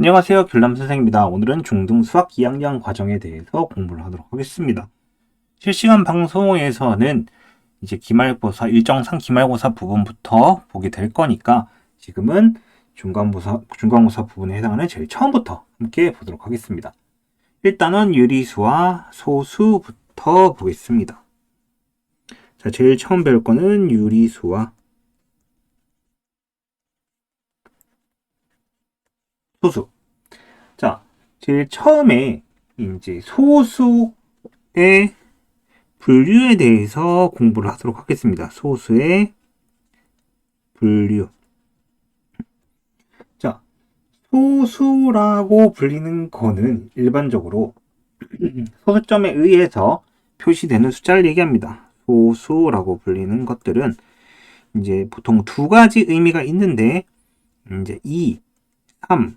안녕하세요. 결남 선생입니다. 오늘은 중등 수학 2학년 과정에 대해서 공부를 하도록 하겠습니다. 실시간 방송에서는 이제 기말고사 일정상 기말고사 부분부터 보게 될 거니까 지금은 중간고사 중간고사 부분에 해당하는 제일 처음부터 함께 보도록 하겠습니다. 일단은 유리수와 소수부터 보겠습니다. 자, 제일 처음 배울 거는 유리수와 소수. 자, 제일 처음에 이제 소수의 분류에 대해서 공부를 하도록 하겠습니다. 소수의 분류. 자, 소수라고 불리는 거는 일반적으로 소수점에 의해서 표시되는 숫자를 얘기합니다. 소수라고 불리는 것들은 이제 보통 두 가지 의미가 있는데 이제 2, 3,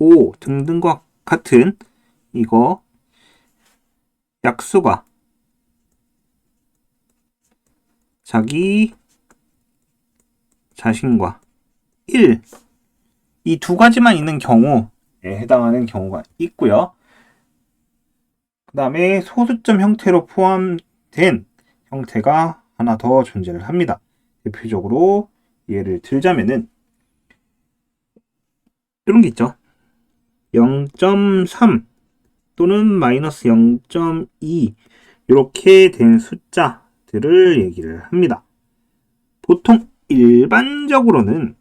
5 등등과 같은 이거 약수가 자기 자신과 1 이 두 가지만 있는 경우에 해당하는 경우가 있고요. 그 다음에 소수점 형태로 포함된 형태가 하나 더 존재를 합니다. 대표적으로 예를 들자면은 이런 게 있죠. 0.3 또는 마이너스 0.2 이렇게 된 숫자들을 얘기를 합니다. 보통 일반적으로는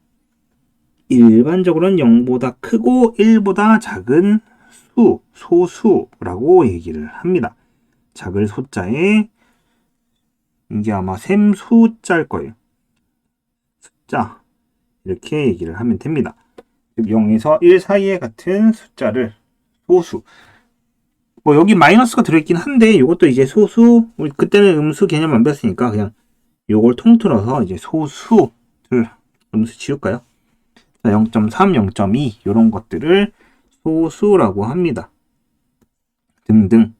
일반적으로는 0보다 크고 1보다 작은 수, 소수라고 얘기를 합니다. 작을 소자에 이게 아마 샘수자일 거예요. 숫자 이렇게 얘기를 하면 됩니다. 0에서 1 사이에 같은 숫자를 소수. 뭐 여기 마이너스가 들어있긴 한데 이것도 이제 소수. 우리 그때는 음수 개념 안 배웠으니까 그냥 요걸 통틀어서 이제 소수를 음수 지울까요? 0.3, 0.2 이런 것들을 소수라고 합니다. 등등.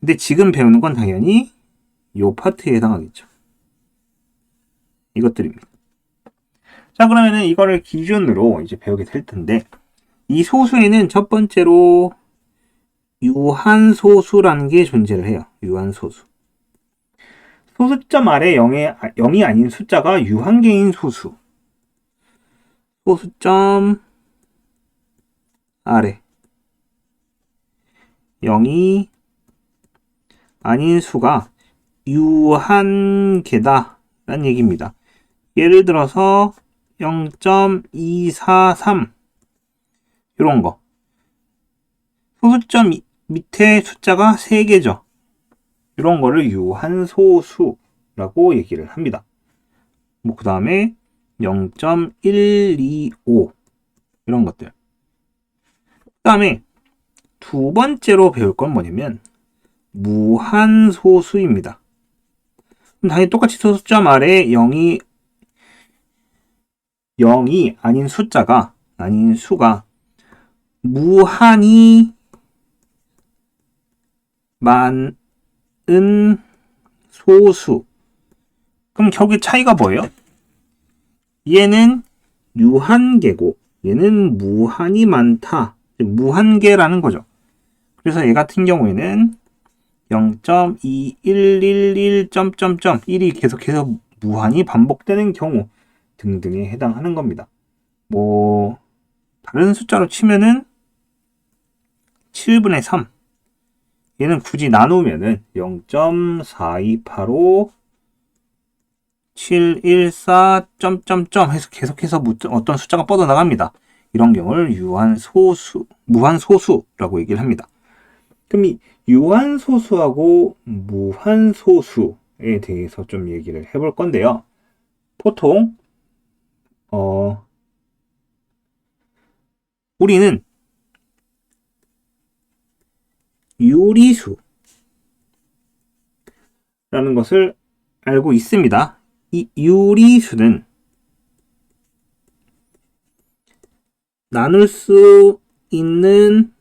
근데 지금 배우는 건 당연히 요 파트에 해당하겠죠. 이것들입니다. 자, 그러면은 이거를 기준으로 이제 배우게 될 텐데, 이 소수에는 첫 번째로 유한소수라는 게 존재를 해요. 유한소수. 소수점 아래 0의, 0이 아닌 숫자가 유한계인 소수. 소수점 아래 0이 아닌 수가 유한계다 라는 얘기입니다. 예를 들어서 0.243 이런 거 소수점 밑에 숫자가 3개죠. 이런 거를 유한소수라고 얘기를 합니다. 뭐 그 다음에 0.125 이런 것들 그 다음에 두 번째로 배울 건 뭐냐면 무한소수입니다. 당연히 똑같이 소수점 아래 0이 0이 아닌 숫자가 아닌 수가 무한히 많은 소수. 그럼 결국 차이가 뭐예요? 얘는 유한계고 얘는 무한히 많다. 무한계라는 거죠. 그래서 얘 같은 경우에는 0.2111 점점점 1이 계속해서 무한히 반복되는 경우 등등에 해당하는 겁니다. 뭐 다른 숫자로 치면은 7분의 3 얘는 굳이 나누면은 0.4285 714 점점점 해서 계속해서 어떤 숫자가 뻗어나갑니다. 이런 경우를 유한소수, 무한소수라고 얘기를 합니다. 그럼 이 유한소수하고 무한소수에 대해서 좀 얘기를 해볼 건데요. 보통 어, 우리는 유리수 라는 것을 알고 있습니다. 이 유리수는 나눌 수 있는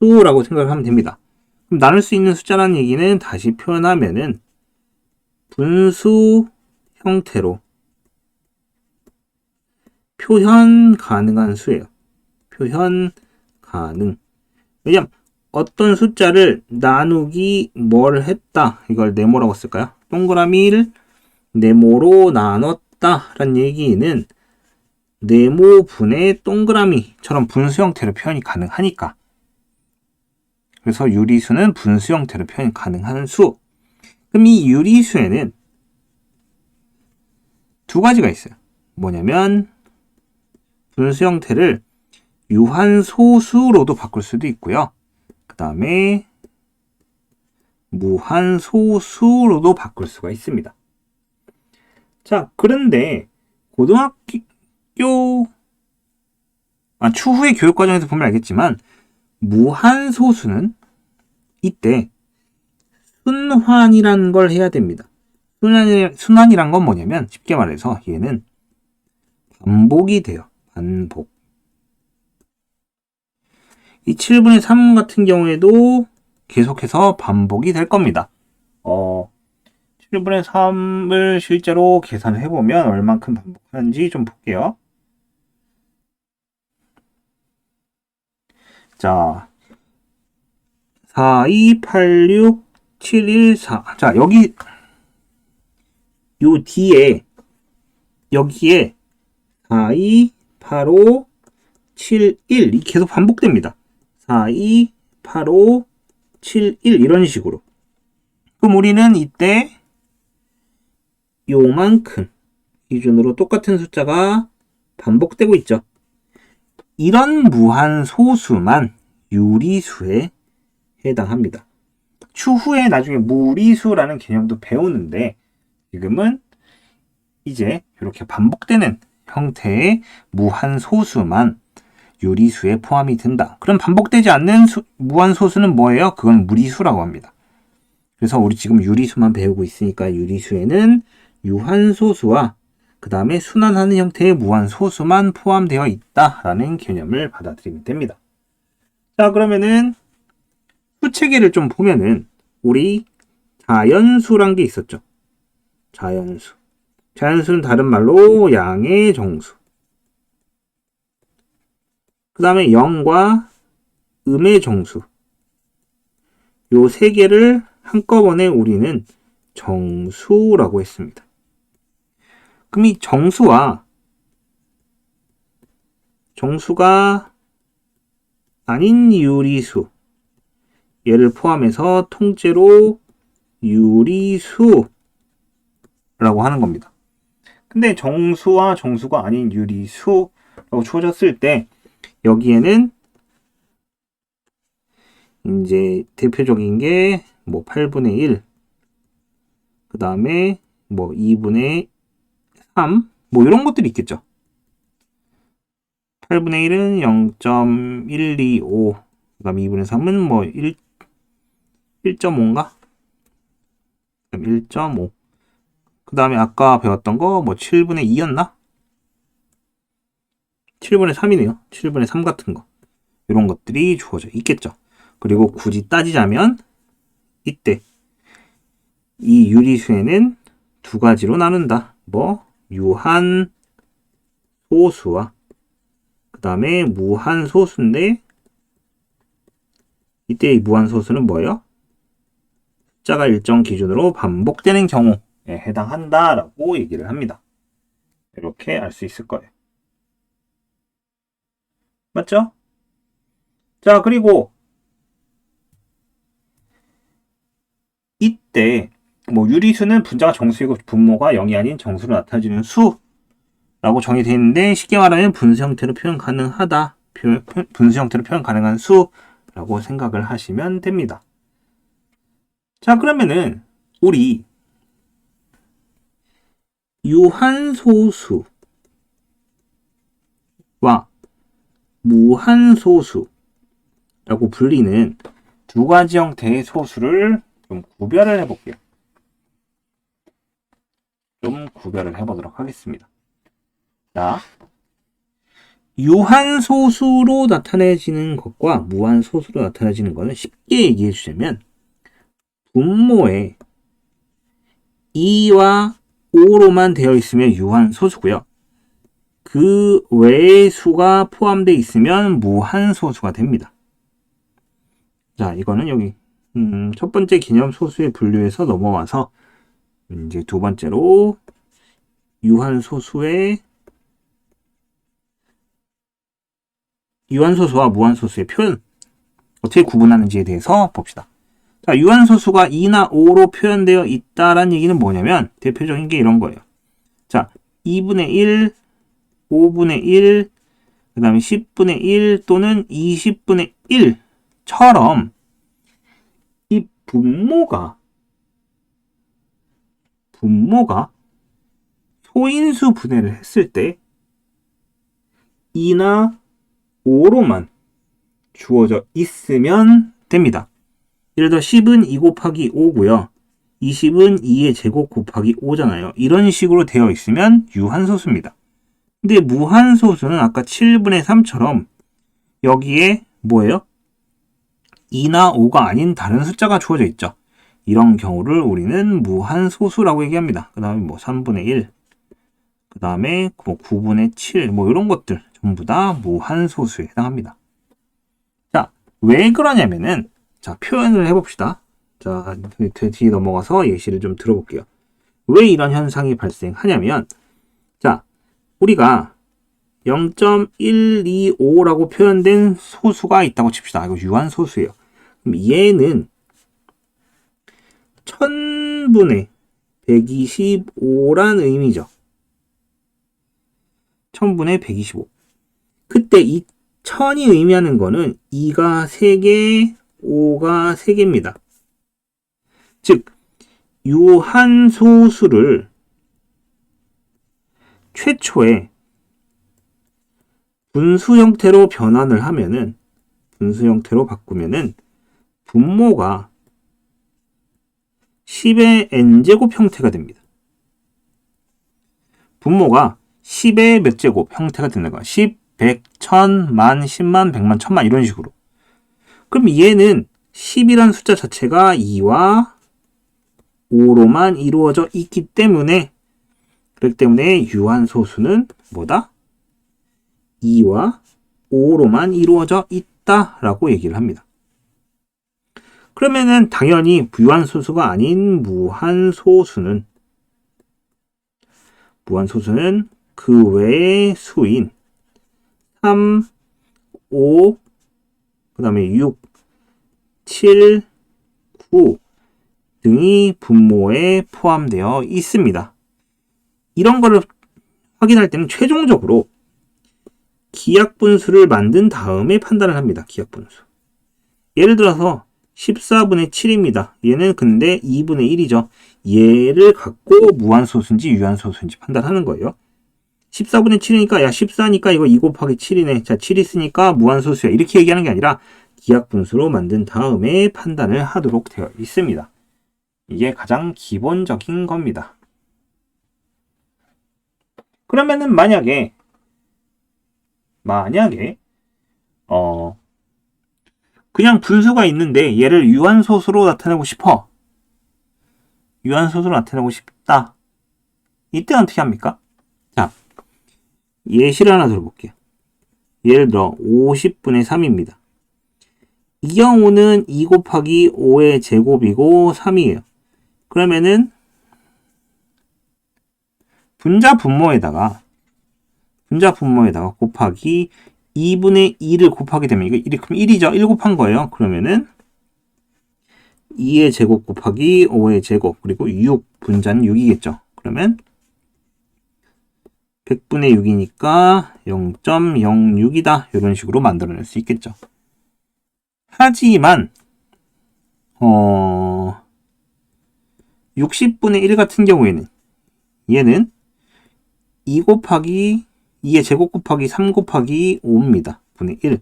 수라고 생각을 하면 됩니다. 그럼 나눌 수 있는 숫자라는 얘기는 다시 표현하면은 분수 형태로 표현 가능한 수예요. 표현 가능. 왜냐면 어떤 숫자를 나누기 뭘 했다. 이걸 네모라고 쓸까요? 동그라미를 네모로 나눴다. 라는 얘기는 네모분의 동그라미처럼 분수 형태로 표현이 가능하니까. 그래서 유리수는 분수 형태로 표현이 가능한 수. 그럼 이 유리수에는 두 가지가 있어요. 뭐냐면 분수 형태를 유한소수로도 바꿀 수도 있고요. 그 다음에 무한소수로도 바꿀 수가 있습니다. 자, 그런데 고등학교 아, 추후의 교육 과정에서 보면 알겠지만 무한소수는 이때 순환이라는 걸 해야 됩니다. 순환이, 순환이란 건 뭐냐면 쉽게 말해서 얘는 반복이 돼요. 반복. 이 7분의 3 같은 경우에도 계속해서 반복이 될 겁니다. 어, 7분의 3을 실제로 계산을 해보면 얼만큼 반복하는지 좀 볼게요. 자, 4, 2, 8, 6, 7, 1, 4. 자, 여기, 요 뒤에, 여기에 4, 2, 8, 5, 7, 1. 이 계속 반복됩니다. 4, 2, 8, 5, 7, 1. 이런 식으로. 그럼 우리는 이때 요만큼 기준으로 똑같은 숫자가 반복되고 있죠. 이런 무한 소수만 유리수에 해당합니다. 추후에 나중에 무리수라는 개념도 배우는데 지금은 이제 이렇게 반복되는 형태의 무한 소수만 유리수에 포함이 된다. 그럼 반복되지 않는 수, 무한 소수는 뭐예요? 그건 무리수라고 합니다. 그래서 우리 지금 유리수만 배우고 있으니까 유리수에는 유한소수와 그 다음에 순환하는 형태의 무한소수만 포함되어 있다라는 개념을 받아들이면 됩니다. 자, 그러면은 수체계를 좀 보면은 우리 자연수란 게 있었죠. 자연수. 자연수는 다른 말로 양의 정수. 그 다음에 영과 음의 정수. 요 세 개를 한꺼번에 우리는 정수라고 했습니다. 그럼 이 정수와 정수가 아닌 유리수 얘를 포함해서 통째로 유리수라고 하는 겁니다. 근데 정수와 정수가 아닌 유리수라고 주어졌을 때 여기에는 이제 대표적인 게 뭐 8분의 1, 그 다음에 뭐 2분의 3, 뭐 이런 것들이 있겠죠. 8분의 1은 0.125, 그 다음에 2분의 3은 뭐 1, 1.5인가? 1.5. 그 다음에 아까 배웠던 거 뭐 7분의 2였나? 7분의 3이네요. 7분의 3 같은 거. 이런 것들이 주어져 있겠죠. 그리고 굳이 따지자면 이때 이 유리수에는 두 가지로 나눈다. 뭐 유한 소수와 그 다음에 무한 소수인데 이때 이 무한 소수는 뭐예요? 숫자가 일정 기준으로 반복되는 경우에 해당한다라고 얘기를 합니다. 이렇게 알 수 있을 거예요. 맞죠? 자, 그리고 이때 뭐 유리수는 분자가 정수이고 분모가 0이 아닌 정수로 나타내는 수라고 정의되어 있는데 쉽게 말하면 분수 형태로 표현 가능하다. 분수 형태로 표현 가능한 수라고 생각을 하시면 됩니다. 자 그러면은 우리 유한소수와 무한소수라고 불리는 두 가지 형태의 소수를 좀 구별을 해볼게요. 좀 구별을 해보도록 하겠습니다. 자, 유한소수로 나타내지는 것과 무한소수로 나타내지는 것은 쉽게 얘기해 주자면 분모에 2와 5로만 되어 있으면 유한소수고요. 그그 외의 수가 포함되어 있으면 무한소수가 됩니다. 자, 이거는 여기 음, 첫 번째 개념 소수의 분류에서 넘어와서 이제 두 번째로 유한소수의 유한소수와 무한소수의 표현 어떻게 구분하는지에 대해서 봅시다. 자, 유한소수가 2나 5로 표현되어 있다라는 얘기는 뭐냐면 대표적인 게 이런 거예요. 자, 2분의 1, 5분의 1, 그 다음에 10분의 1 또는 20분의 1처럼 이 분모가 분모가 소인수 분해를 했을 때 2나 5로만 주어져 있으면 됩니다. 예를 들어 10은 2 곱하기 5고요. 20은 2의 제곱 곱하기 5잖아요. 이런 식으로 되어 있으면 유한소수입니다. 근데 무한소수는 아까 7분의 3처럼 여기에 뭐예요? 2나 5가 아닌 다른 숫자가 주어져 있죠. 이런 경우를 우리는 무한소수라고 얘기합니다. 그 다음에 뭐 3분의 1, 그 다음에 뭐 9분의 7, 뭐 이런 것들 전부 다 무한소수에 해당합니다. 자, 왜 그러냐면은, 자, 표현을 해봅시다. 자, 뒤에 넘어가서 예시를 좀 들어볼게요. 왜 이런 현상이 발생하냐면, 자, 우리가 0.125라고 표현된 소수가 있다고 칩시다. 이거 유한 소수예요. 그럼 얘는 1000분의 125란 의미죠. 1000분의 125. 그때 이 1000이 의미하는 거는 2가 3개, 5가 3개입니다. 즉, 유한소수를 최초에 분수 형태로 변환을 하면은 분수 형태로 바꾸면은 분모가 10의 n제곱 형태가 됩니다. 분모가 10의 몇 제곱 형태가 되는 거야. 10, 100, 1000, 만, 10만, 100만, 1000만 이런 식으로. 그럼 얘는 10이란 숫자 자체가 2와 5로만 이루어져 있기 때문에 그렇기 때문에 유한소수는 뭐다? 2와 5로만 이루어져 있다라고 얘기를 합니다. 그러면은 당연히 유한소수가 아닌 무한소수는 무한소수는 그 외의 수인 3, 5, 그 다음에 6, 7, 9 등이 분모에 포함되어 있습니다. 이런 거를 확인할 때는 최종적으로 기약 분수를 만든 다음에 판단을 합니다. 기약 분수. 예를 들어서 14분의 7입니다. 얘는 근데 2분의 1이죠. 얘를 갖고 무한소수인지 유한소수인지 판단하는 거예요. 14분의 7이니까 야 14니까 이거 2 곱하기 7이네. 자, 7 있으니까 무한소수야. 이렇게 얘기하는 게 아니라 기약 분수로 만든 다음에 판단을 하도록 되어 있습니다. 이게 가장 기본적인 겁니다. 그러면은 만약에 만약에 어 그냥 분수가 있는데 얘를 유한소수로 나타내고 싶어. 유한소수로 나타내고 싶다. 이때 어떻게 합니까? 자, 예시를 하나 들어볼게요. 예를 들어 50분의 3입니다. 이 경우는 2 곱하기 5의 제곱이고 3이에요. 그러면은 분자 분모에다가 분자 분모에다가 곱하기 2분의 2를 곱하게 되면 이거 1이 그럼 1이죠. 1 곱한 거예요. 그러면은 2의 제곱 곱하기 5의 제곱 그리고 6 분자는 6이겠죠. 그러면 100분의 6이니까 0.06이다. 이런 식으로 만들어낼 수 있겠죠. 하지만 어 60분의 1 같은 경우에는 얘는 2 곱하기 2의 제곱 곱하기 3 곱하기 5입니다. 분의 1.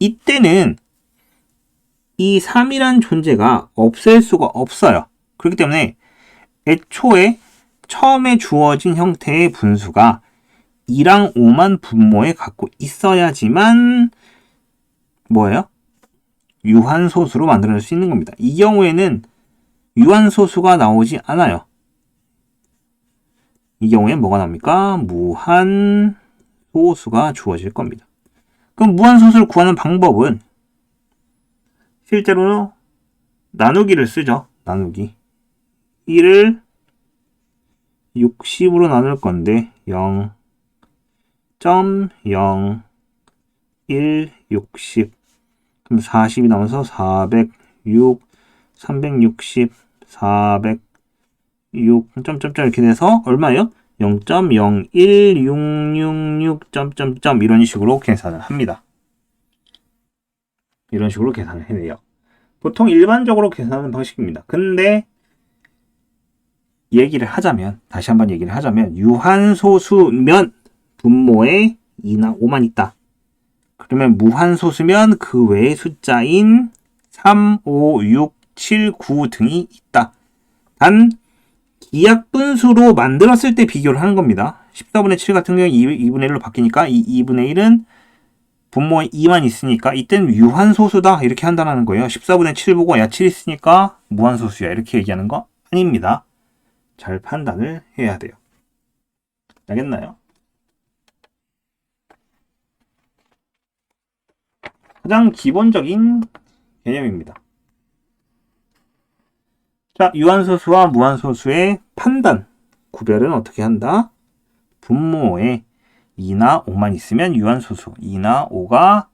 이때는 이 3이란 존재가 없앨 수가 없어요. 그렇기 때문에 애초에 처음에 주어진 형태의 분수가 2랑 5만 분모에 갖고 있어야지만 뭐예요? 유한소수로 만들어낼 수 있는 겁니다. 이 경우에는 유한소수가 나오지 않아요. 이 경우에 뭐가 나옵니까? 무한 소수가 주어질 겁니다. 그럼 무한소수를 구하는 방법은 실제로 나누기를 쓰죠. 나누기. 1을 60으로 나눌 건데 0. 0.0 1 60 그럼 40이 나와서 406 360 406 점점점 이렇게 돼서 얼마예요? 0.01666 점점점 이런 식으로 계산을 합니다. 이런 식으로 계산을 해내요. 보통 일반적으로 계산하는 방식입니다. 근데 얘기를 하자면 다시 한번 얘기를 하자면 유한소수면 분모에 2나 5만 있다. 그러면 무한소수면 그 외의 숫자인 3, 5, 6, 7, 9 등이 있다. 단 기약 분수로 만들었을 때 비교를 하는 겁니다. 14분의 7 같은 경우에 2, 분의 1로 바뀌니까 이 2분의 1은 분모에 2만 있으니까 이때는 유한소수다 이렇게 한다는 거예요. 14분의 7 보고 야 7 있으니까 무한소수야 이렇게 얘기하는 거 아닙니다. 잘 판단을 해야 돼요. 알겠나요? 가장 기본적인 개념입니다. 자, 유한소수와 무한소수의 판단, 구별은 어떻게 한다? 분모에 2나 5만 있으면 유한소수, 2나 5가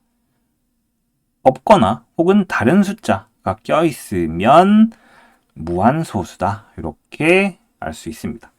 없거나 혹은 다른 숫자가 껴있으면 무한소수다. 이렇게 알 수 있습니다.